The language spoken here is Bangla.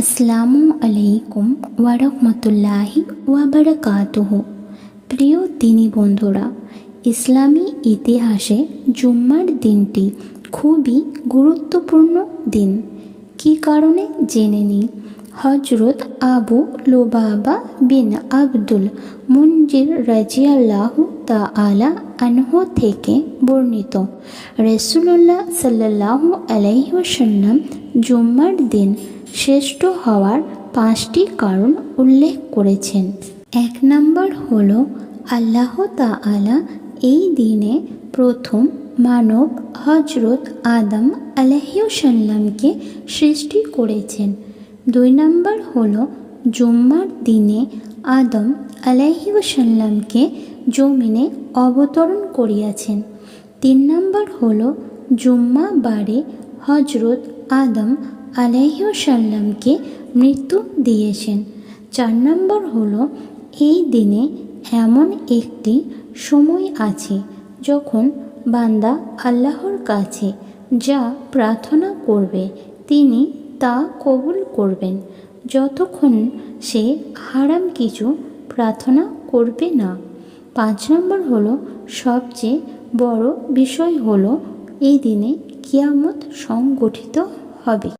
আসসালামু আলাইকুম ওয়ারকমতুল্লাহি ওয়াবারাকাতুহ। প্রিয় দিনী বন্ধুরা, ইসলামী ইতিহাসে জুম্মার দিনটি খুবই গুরুত্বপূর্ণ দিন। কি কারণে জেনে নিই? হজরত আবু লোবাবা বিন আব্দুল মুনজির রাজিয়াল্লাহ তাআলা আনহু থেকে বর্ণিত। রসুল্লাহ সাল্লাহ আলাইসাল্লাম জুম্মার দিন শ্রেষ্ঠ হওয়ার পাঁচটি কারণ উল্লেখ করেছেন। এক নম্বর হল, আল্লাহ তাআলা এই দিনে প্রথম মানব হজরত আদম আলহিউসাল্লামকে সৃষ্টি করেছেন। দুই নম্বর হলো জুম্মার দিনে আদম আলাইসাল্লামকে জমিনে অবতরণ করিয়াছেন। তিন নম্বর হলো জুম্মা বারে হজরত আদম আলাইসাল্লামকে মৃত্যু দিয়েছেন। চার নম্বর হলো এই দিনে এমন একটি সময় আছে যখন বান্দা আল্লাহর কাছে যা প্রার্থনা করবে, তিনি তা কবুল করবেন। যতক্ষণ সে হারাম কিছু প্রার্থনা করবে না। পাঁচ নম্বর হলো, সবচেয়ে বড় বিষয় হলো, এই দিনে কিয়ামত সংগঠিত হবে।